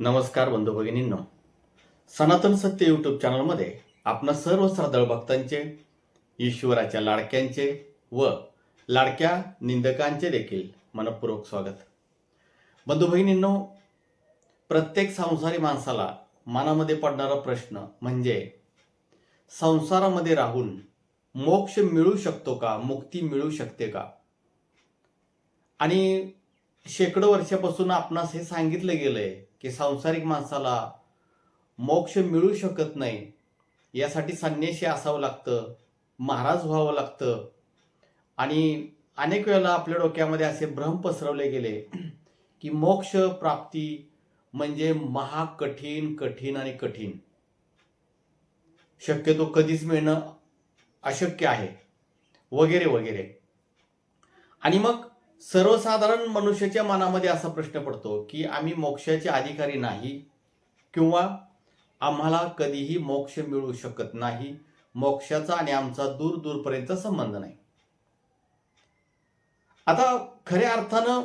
नमस्कार बंधू भगिनींनो. सनातन सत्य यूट्यूब चॅनलमध्ये आपणा सर्व श्रद्धाळू भक्तांचे ईश्वराच्या लाडक्यांचे व लाडक्या निंदकांचे देखील मनपूर्वक स्वागत. बंधू भगिनींनो प्रत्येक संसारी माणसाला मनामध्ये पडणारा प्रश्न म्हणजे संसारामध्ये राहून मोक्ष मिळू शकतो का मुक्ती मिळू शकते का? आणि शेकडो वर्षापासून आपणास हे सांगितलं गेलंय की सांसारिक माणसाला मोक्ष मिळू शकत नाही यासाठी संन्याशी असावं लागतं महाराज व्हावं लागतं. आणि अनेक वेळेला आपल्या डोक्यामध्ये असे भ्रम पसरवले गेले की मोक्ष प्राप्ती म्हणजे महाकठीण कठीण आणि कठीण. शक्यतो कधीच मिळणं अशक्य आहे. वगैरे वगैरे. आणि मग सर्वसाधारण मनुष्याच्या मनामध्ये असा प्रश्न पडतो की आम्ही मोक्षाचे अधिकारी नाही किंवा आम्हाला कधीही मोक्ष मिळू शकत नाही मोक्षाचा आणि आमचा दूर दूरपर्यंत संबंध नाही. आता खऱ्या अर्थानं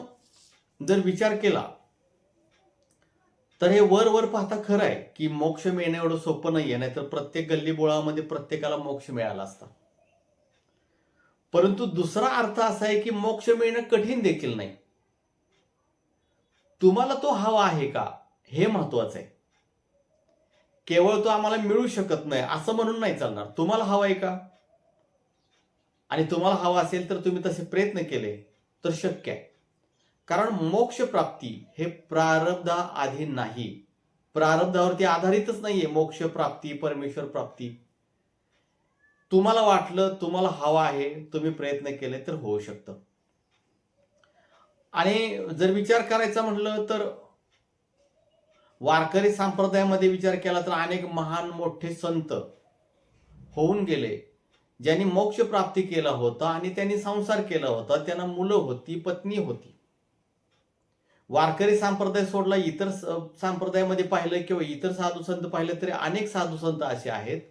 जर विचार केला तर हे वर वर पाहता खरं आहे की मोक्ष मिळणं एवढं सोपं नाही आहे नाहीतर प्रत्येक गल्लीबोळामध्ये प्रत्येकाला मोक्ष मिळाला असता. परंतु दुसरा अर्थ असा आहे की मोक्ष मिळणं कठीण देखील नाही. तुम्हाला तो हवा आहे का? हे महत्वाचं आहे. केवळ तो आम्हाला मिळू शकत नाही असं म्हणून नाही चालणार. तुम्हाला हवा आहे का? आणि तुम्हाला हवा असेल तर तुम्ही तसे प्रयत्न केले तर शक्य आहे. कारण मोक्ष प्राप्ती हे प्रारब्धा आधी नाही. प्रारब्धावरती आधारितच नाहीये मोक्ष प्राप्ती परमेश्वर प्राप्ती. तुम्हाला वाटलं तुम्हाला हवा आहे तुम्ही प्रयत्न केले तर होऊ शकतं. आणि जर विचार करायचा म्हटलं तर वारकरी संप्रदायामध्ये विचार केला तर अनेक महान मोठे संत होऊन गेले ज्यांनी मोक्ष प्राप्ती केला होता आणि त्यांनी संसार केला होता. त्यांना मुलं होती पत्नी होती. वारकरी संप्रदाय सोडला इतर संप्रदायामध्ये पाहिलं किंवा इतर साधू संत पाहिलं तरी अनेक साधू संत असे आहेत.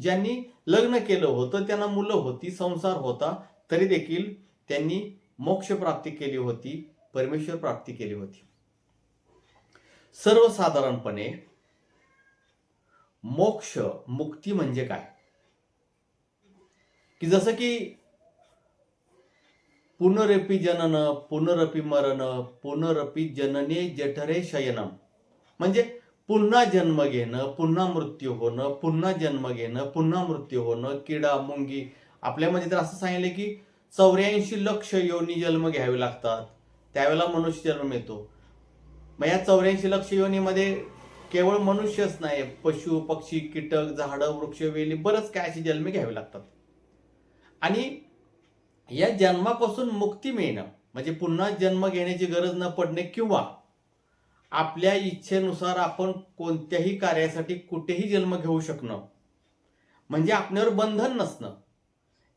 ज्यांनी लग्न केलं होतं त्यांना मुलं होती संसार होता तरी देखील त्यांनी मोक्ष प्राप्ती केली होती परमेश्वर प्राप्ती केली होती. सर्वसाधारणपणे मोक्ष मुक्ती म्हणजे काय? की जसं की पुनरपी जनन पुनरपी मरण पुनरपी जनने जठरे शयनम म्हणजे पुन्हा जन्म घेणं पुन्हा मृत्यू होणं पुन्हा जन्म घेणं पुन्हा मृत्यू होणं किडा मुंगी. आपल्यामध्ये तर असं सांगितलं की चौऱ्याऐंशी लक्ष योनी जन्म घ्यावे लागतात. त्यावेळेला मनुष्य जन्म मिळतो. मग या चौऱ्याऐंशी लक्ष योनीमध्ये केवळ मनुष्यच नाही पशु पक्षी कीटक झाडं वृक्ष वेली बरंच काय असे जन्म घ्यावे लागतात. आणि या जन्मापासून मुक्ती मिळणं म्हणजे पुन्हा जन्म घेण्याची गरज न पडणे किंवा आपल्या इच्छेनुसार आपण कोणत्याही कार्यासाठी कुठेही जन्म घेऊ शकणं. म्हणजे आपल्यावर बंधन नसणं.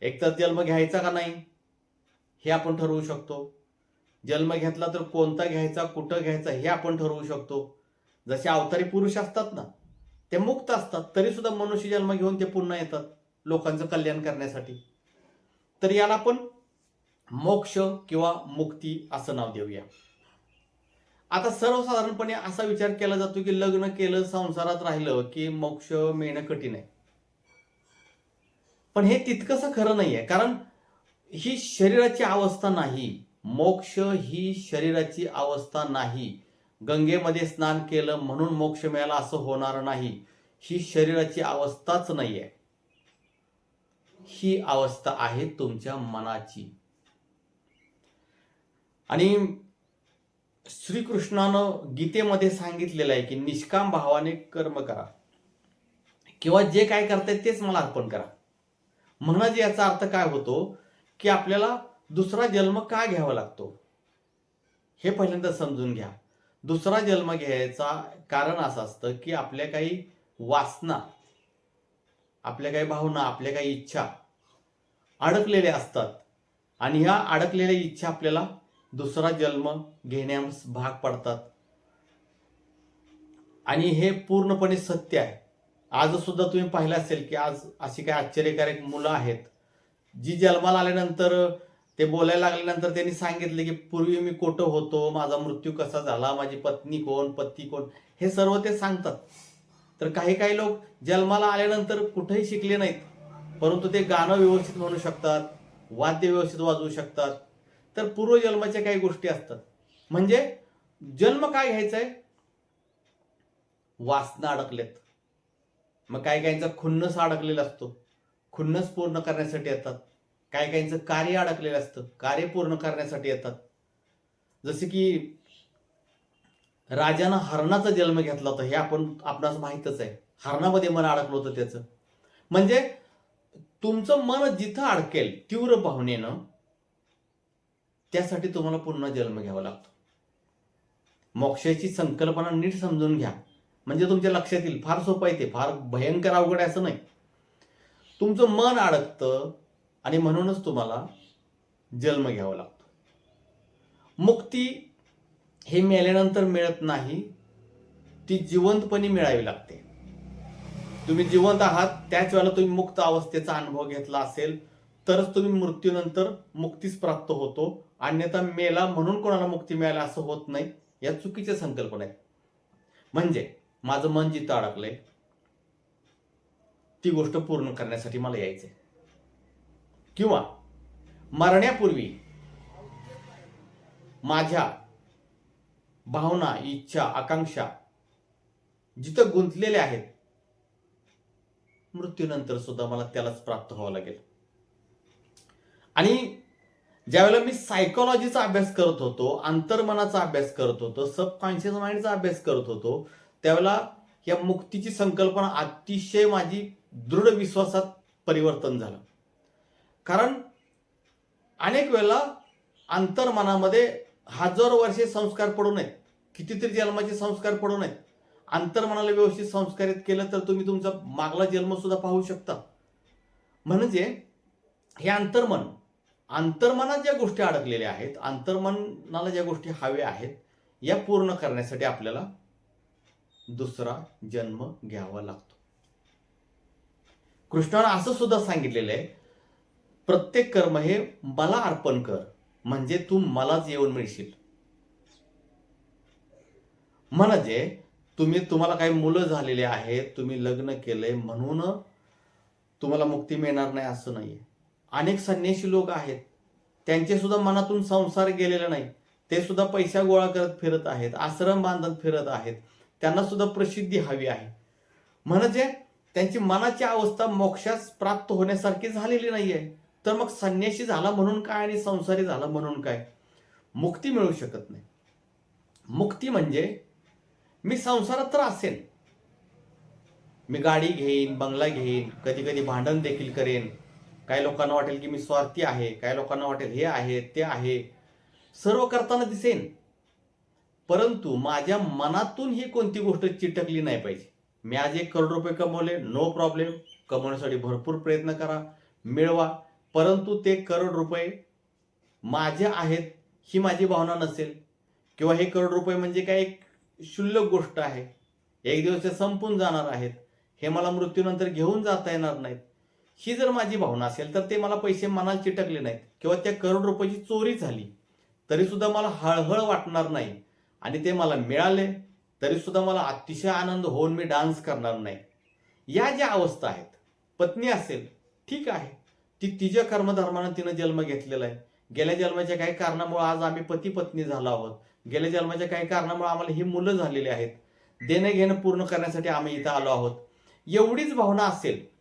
एकतर जन्म घ्यायचा का नाही हे आपण ठरवू शकतो. जन्म घेतला तर कोणता घ्यायचा कुठं घ्यायचा हे आपण ठरवू शकतो. जसे अवतारी पुरुष असतात ना ते मुक्त असतात तरी सुद्धा मनुष्य जन्म घेऊन ते पुन्हा येतात लोकांचं कल्याण करण्यासाठी. तर याला आपण मोक्ष किंवा मुक्ती असं नाव देऊया. आता सर्वसाधारणपणे असा विचार केला जातो की लग्न केलं संसारात राहिलं की मोक्ष मिळणं कठीण आहे. पण हे तितकंसं खरं नाहीये कारण ही शरीराची अवस्था नाही. मोक्ष ही शरीराची अवस्था नाही. गंगेमध्ये स्नान केलं म्हणून मोक्ष मिळाला असं होणार नाही. ही शरीराची अवस्थाच नाहीये. ही अवस्था आहे तुमच्या मनाची. आणि श्रीकृष्णानं गीतेमध्ये सांगितलेलं आहे की निष्काम भावाने कर्म करा. किंवा जे काय करताय तेच मला अर्पण करा. म्हणजे याचा अर्थ काय होतो की आपल्याला दुसरा जन्म का घ्यावा लागतो? हे पहिल्यांदा समजून घ्या. दुसरा जन्म घ्यायचा कारण असं असतं की आपल्या काही वासना आपल्या काही भावना आपल्या काही इच्छा अडकलेल्या असतात. आणि ह्या अडकलेल्या इच्छा आपल्याला दुसरा जन्म घेण्यास भाग पडतात. आणि हे पूर्णपणे सत्य आहे. आज सुद्धा तुम्ही पाहिलं असेल की आज अशी काही आश्चर्यकारक मुलं आहेत. जी जन्माला आल्यानंतर ते बोलायला लागल्यानंतर त्यांनी सांगितले की पूर्वी मी कोठं होतो? माझा मृत्यू कसा झाला? माझी पत्नी कोण? पती कोण? हे सर्व ते सांगतात. तर काही काही लोक जन्माला आल्यानंतर कुठेही शिकले नाहीत. परंतु ते गाणं व्यवस्थित म्हणू शकतात वाद्य व्यवस्थित वाजवू शकतात. तर पूर्वजन्माच्या काही गोष्टी असतात. म्हणजे जन्म काय घ्यायचा आहे? वासना अडकलेत. मग काही काहींचा खुन्नस अडकलेला असतो. खुन्नस पूर्ण करण्यासाठी येतात. काही काहींचं कार्य अडकलेलं असतं. कार्य पूर्ण करण्यासाठी येतात. जसे की राजानं हरणाचा जन्म घेतला होता. हे आपण आपणास माहीतच आहे. हरणामध्ये मन अडकलं होतं त्याचं. म्हणजे तुमचं मन जिथं अडकेल तीव्र पाहुणेनं त्यासाठी तुम्हाला पुन्हा जन्म घ्यावा लागतो. मोक्षाची संकल्पना नीट समजून घ्या. म्हणजे तुमच्या लक्षात येईल फार सोपं आहे ते. फार भयंकर अवघड आहे असं नाही. तुमचं मन अडकतं आणि म्हणूनच तुम्हाला जन्म घ्यावा लागतो. मुक्ती हे मेल्यानंतर मिळत नाही ती जिवंतपणे मिळावी लागते. तुम्ही जिवंत आहात त्याच वेळेला तुम्ही मुक्त अवस्थेचा अनुभव घेतला असेल तरच तुम्ही मृत्यूनंतर मुक्तीस प्राप्त होतो. अन्यथा मेला म्हणून कोणाला मुक्ती मिळाली असं होत नाही या चुकीच्या संकल्पना आहेत म्हणजे माझं मन जिथं अडकलंय ती गोष्ट पूर्ण करण्यासाठी मला यायचंय. किंवा मरण्यापूर्वी माझ्या भावना इच्छा आकांक्षा जिथं गुंतलेल्या आहेत मृत्यूनंतर सुद्धा मला त्यालाच प्राप्त व्हावं लागेल. आणि ज्यावेळेला मी सायकोलॉजीचा अभ्यास करत होतो अंतर्मनाचा अभ्यास करत होतो सबकॉन्शियस माइंडचा अभ्यास करत होतो त्यावेळेला या मुक्तीची संकल्पना अतिशय माझी दृढ विश्वासात परिवर्तन झालं. कारण अनेक वेळेला अंतर्मनामध्ये हजारो वर्षे संस्कार पडू नयेत. कितीतरी जन्माचे संस्कार पडू नयेत. अंतर्मनाला व्यवस्थित संस्कारित केलं तर तुम्ही तुमचा मागला जन्म सुद्धा पाहू शकता. म्हणजे हे अंतर्मन अंतर्मनात ज्या गोष्टी अडकलेल्या आहेत अंतर्मनाला ज्या गोष्टी हव्या आहेत या पूर्ण करण्यासाठी आपल्याला दुसरा जन्म घ्यावा लागतो. कृष्णानं असं सुद्धा सांगितलेलं आहे प्रत्येक कर्म हे मला अर्पण कर म्हणजे तू मलाच येऊन मिळशील. म्हणजे तुम्ही तुम्हाला काही मुलं झालेले आहेत तुम्ही लग्न केलंय म्हणून तुम्हाला मुक्ती मिळणार नाही असं नाहीये. अनेक संन्यासी लोक आहेत. त्यांचे सुद्धा मनातून संसार गेलेला नाही. ते सुद्धा पैसा गोळा करत फिरत आहेत आश्रम बांधत फिरत आहेत. त्यांना सुद्धा प्रसिद्धी हवी आहे. म्हणजे त्यांची मनाची अवस्था मोक्षास प्राप्त होण्यासारखी झालेली नाहीये. तर मग संन्याशी झाला म्हणून काय आणि संसारी झाला म्हणून काय? मुक्ती मिळू शकत नाही. मुक्ती म्हणजे मी संसारात तर असेन. मी गाडी घेईन बंगला घेईन कधी कधी भांडण देखील करेन. काही लोकांना वाटेल की मी स्वार्थी आहे काही लोकांना वाटेल हे आहे ते आहे सर्व करताना दिसेन. परंतु माझ्या मनातून ही कोणती गोष्ट चिटकली नाही पाहिजे. मी आज एक करोड रुपये कमवले नो प्रॉब्लेम कमवण्यासाठी भरपूर प्रयत्न करा मिळवा. परंतु ते करोड रुपये माझे आहेत ही माझी भावना नसेल. किंवा हे करोड रुपये म्हणजे काय एक क्षुल्लक गोष्ट आहे. एक दिवस ते संपून जाणार आहेत. हे मला मृत्यूनंतर घेऊन जाता येणार नाहीत. ही जर माझी भावना असेल तर ते मला पैसे मनाला चिटकले नाहीत. किंवा त्या करोड रुपयाची चोरी झाली तरी सुद्धा मला हळहळ वाटणार नाही. आणि ते मला मिळाले तरी सुद्धा मला अतिशय आनंद होऊन मी डान्स करणार नाही. या ज्या अवस्था आहेत पत्नी असेल ठीक आहे. ती तिच्या कर्मधर्मानं तिनं जन्म घेतलेला आहे. गेल्या जन्माच्या काही कारणामुळे आज आम्ही पती पत्नी झालो आहोत. गेल्या जन्माच्या काही कारणामुळे आम्हाला ही मुलं झालेली आहेत. देणं घेणं पूर्ण करण्यासाठी आम्ही इथं आलो आहोत. एवढीच भावना असेल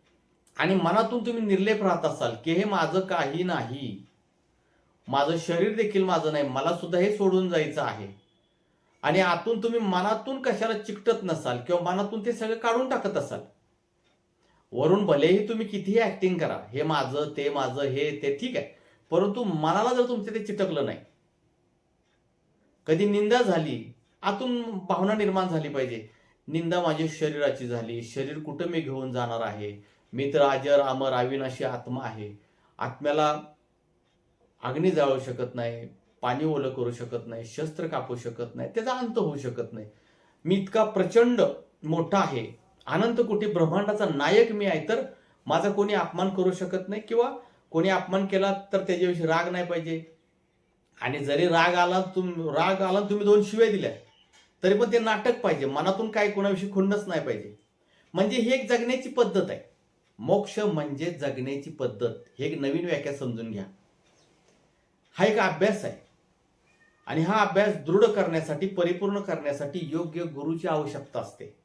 आणि मनातून तुम्ही निर्लेप राहत असाल की हे माझं काही नाही. माझं शरीर देखील माझं नाही. मला सुद्धा हे सोडून जायचं आहे. आणि आतून तुम्ही मनातून कशाला चिकटत नसाल किंवा मनातून ते सगळं काढून टाकत असाल? वरून भलेही तुम्ही कितीही ऍक्टिंग करा हे माझं ते माझं हे ते ठीक आहे. परंतु मनाला जर तुमचं ते चिटकलं नाही. कधी निंदा झाली आतून भावना निर्माण झाली पाहिजे. निंदा माझ्या शरीराची झाली. शरीर कुठं मी घेऊन जाणार आहे? मी तर अजर अमर अविनाशी आत्मा आहे. आत्म्याला अग्नी जाळू शकत नाही पाणी ओलं करू शकत नाही शस्त्र कापू शकत नाही त्याचा अंत होऊ शकत नाही. मी इतका प्रचंड मोठा आहे. अनंत कोटी ब्रह्मांडाचा नायक मी आहे तर माझा कोणी अपमान करू शकत नाही किंवा कोणी अपमान केला तर त्याच्याविषयी राग नाही पाहिजे. आणि जरी राग आला तुम राग आला तुम्ही दोन शिव्या दिल्या तरी पण ते नाटक पाहिजे. मनातून काय कोणाविषयी खुंडच नाही पाहिजे. म्हणजे ही एक जगण्याची पद्धत आहे. मोक्ष म्हणजे जगण्याची पद्धत. हे एक नवीन व्याख्या समजून घ्या. हा एक अभ्यास आहे. आणि हा अभ्यास दृढ करण्यासाठी परिपूर्ण करण्यासाठी योग्य गुरुची आवश्यकता असते.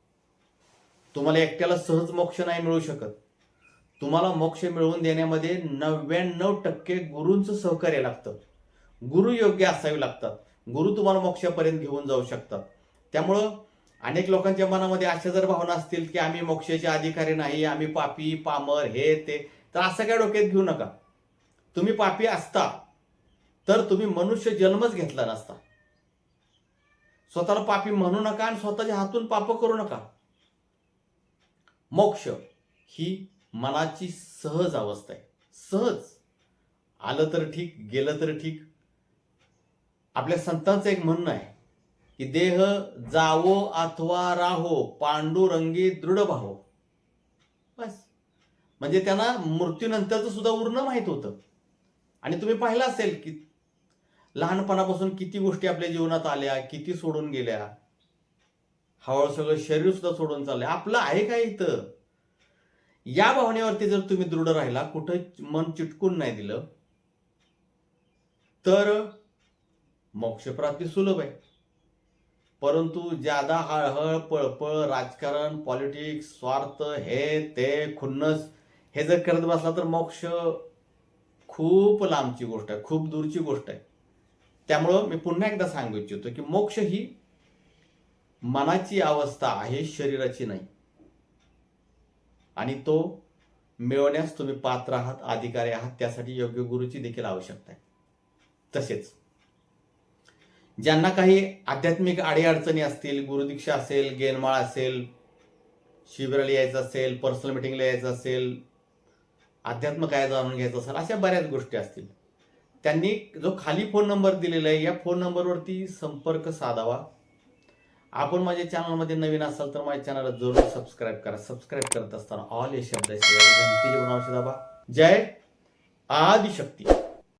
तुम्हाला एकट्याला सहज मोक्ष नाही मिळू शकत. तुम्हाला मोक्ष मिळवून देण्यामध्ये नव्याण्णव टक्के गुरूंचं सहकार्य लागतं. गुरु योग्य असावे लागतात. गुरु तुम्हाला मोक्षापर्यंत घेऊन जाऊ शकतात. त्यामुळं अनेक लोकांच्या मनामध्ये अशा जर भावना असतील की आम्ही मोक्षाचे अधिकारी नाही आम्ही पापी पामर हे ते तर असं काय डोक्यात घेऊ नका. तुम्ही पापी असता तर तुम्ही मनुष्य जन्मच घेतला नसता. स्वतःला पापी म्हणू नका आणि स्वतःच्या हातून पाप करू नका. मोक्ष ही मनाची सहज अवस्था आहे. सहज. आलं तर ठीक गेलं तर ठीक. आपल्या संतांचं एक म्हणणं आहे की देह जावो अथवा राहो पांडुरंगी दृढ भाहो बस. म्हणजे त्यांना मृत्यूनंतरचं सुद्धा उरणं माहीत होतं. आणि तुम्ही पाहिलं असेल की लहानपणापासून किती गोष्टी आपल्या जीवनात आल्या किती सोडून गेल्या. हळूहळू सगळं शरीर सुद्धा सोडून चाललंय. आपलं आहे काय इथं? या भावनेवरती जर तुम्ही दृढ राहिला कुठं मन चिटकून नाही दिलं तर मोक्षप्राप्ती सुलभ आहे. परंतु ज्यादा हळहळ पळपळ राजकारण पॉलिटिक्स स्वार्थ हे ते खुन्नस हे जर करत बसला तर मोक्ष खूप लांबची गोष्ट आहे खूप दूरची गोष्ट आहे. त्यामुळं मी पुन्हा एकदा सांगू इच्छितो की मोक्ष ही मनाची अवस्था आहे शरीराची नाही. आणि तो मिळवण्यास तुम्ही पात्र आहात अधिकारी आहात त्यासाठी योग्य गुरुची देखील आवश्यकता आहे. तसेच ज्यांना काही आध्यात्मिक अडीअडचणी असतील गुरुदीक्षा असेल गेनमाळ असेल शिबिराला यायचं असेल पर्सनल मिटिंगला यायचं असेल अध्यात्म काय जाणून घ्यायचं असेल अशा बऱ्याच गोष्टी असतील. त्यांनी जो खाली फोन नंबर दिलेला आहे या फोन नंबरवरती संपर्क साधावा. आपण माझ्या चॅनलमध्ये नवीन असाल तर माझ्या चॅनलला जरूर सबस्क्राईब करा. सबस्क्राईब करत असताना ऑल हे शब्द दाबा. जय आदिशक्ती.